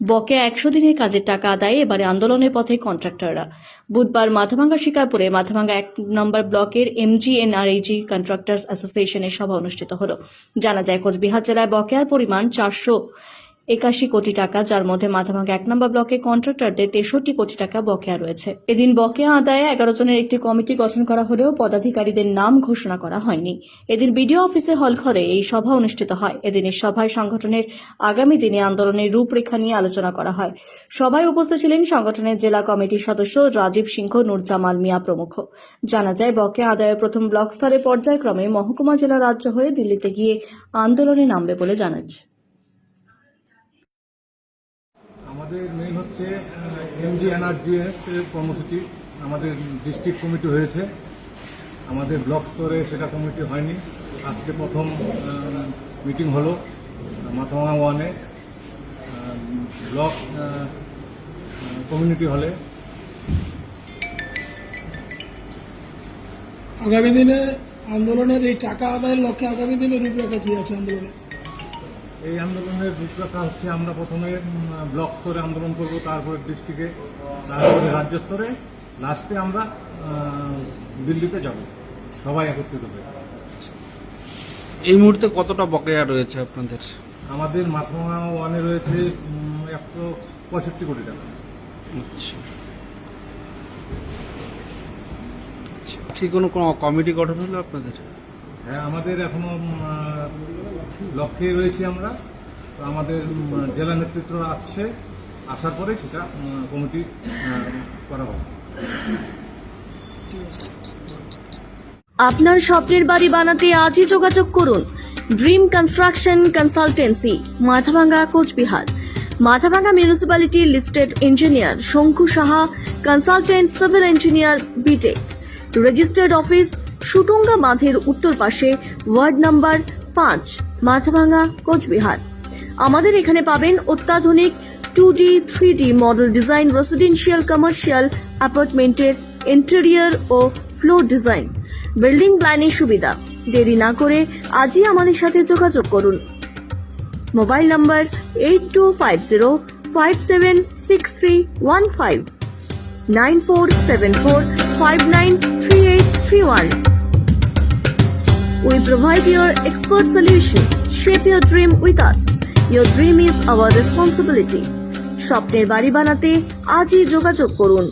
বকেয়া একশো দিনের কাজের টাকা আদায়ে এবারে আন্দোলনের পথে কন্ট্রাক্টররা। বুধবার মাথাভাঙ্গা শিকারপুরে মাথাভাঙ্গা এক নম্বর ব্লকের এমজিএনআরএজি কন্ট্রাক্টার্স অ্যাসোসিয়েশনের সভা অনুষ্ঠিত হল। জানা যায়, কোচবিহার জেলায় বকেয়ার পরিমাণ চারশো একাশি কোটি টাকা, যার মধ্যে মাথাভাঙ্গা এক নম্বর ব্লকে কন্ট্রাক্টরদের তেষট্টি কোটি টাকা বকেয়া রয়েছে। এদিন বকেয়া আদায়ে এগারো জনের একটি কমিটি গঠন করা হলেও পদাধিকারীদের নাম ঘোষণা করা হয়নি। এদিন বিডিও অফিসে হল ঘরে এই সভা অনুষ্ঠিত হয়। এদিনের সভায় সংগঠনের আগামী দিনে আন্দোলনের রূপরেখা নিয়ে আলোচনা করা হয়। সভায় উপস্থিত ছিলেন সংগঠনের জেলা কমিটির সদস্য রাজীব সিংহ, নুরজামাল মিয়া প্রমুখ। জানা যায়, বকেয়া আদায়ের প্রথম ব্লক স্তরে পর্যায়ক্রমে মহকুমা জেলা রাজ্য হয়ে দিল্লিতে গিয়ে আন্দোলনে নামবে বলে জানাচ্ছে। আমাদের মেইন হচ্ছে এমজি এনআরজিএস এর কর্মসূচি আমাদের ডিস্ট্রিক্ট কমিটি হয়েছে। আমাদের ব্লক স্তরে সেটা কমিটি হয়নি। আজকে প্রথম মিটিং হলো মাথামা ওয়ানে। ব্লক কমিউনিটি হলে। আগামী দিনে আন্দোলনের এই টাকা আদায়ের লক্ষ্যে আগামী দিনে রূপরেখা কি আছে আন্দোলনে? এই আন্দোলনের রূপরেখা হচ্ছে আমরা প্রথমে ব্লক স্তরে আন্দোলন করব তারপরে ডিস্ট্রিক্টে তারপরে রাজ্য স্তরে লাস্টে আমরা দিল্লিতে যাব সবাই একত্রিত হয়ে। এই মুহূর্তে কতটা বকেয়া রয়েছে আপনাদের? আমাদের মাথামা ওয়ানে রয়েছে একশো পঁয়ষট্টি কোটি টাকা। আচ্ছা। আচ্ছা, কোনো কোনো কমিটি গঠন হলো আপনাদের? হ্যাঁ আমাদের এখনও লক্ষ্যে রয়েছি আমরা। আমাদের জেলা নেতৃত্ব আসছে, আসার পরে সেটা কমিটি করা হবে। আপনার স্বপ্নের বাড়ি বানাতে আজই যোগাযোগ করুন। Dream construction consultancy, Mathabhanga, Coochbehar. Mathabhanga municipality listed engineer Shanku Saha, consultant civil engineer BTech. Registered office Sutunga বাঁধের উত্তর পাশে ওয়ার্ড নাম্বার পাঁচ মাথাভাঙ্গা কোচবিহার। আমাদের এখানে পাবেন অত্যাধুনিক two D, three D model design residential commercial অ্যাপার্টমেন্টের ইন্টেরিয়র ও ফ্লোর ডিজাইন বিল্ডিং প্ল্যানের সুবিধা। দেরি না করে আজই আমাদের সাথে যোগাযোগ করুন। Mobile number eight two five zero five seven six three one five nine four seven four, five nine three eight three one. We provide your expert solution. Shape your dream with us. Your dream is our responsibility. স্বপ্নের বাড়ি বানাতে আজই যোগাযোগ করুন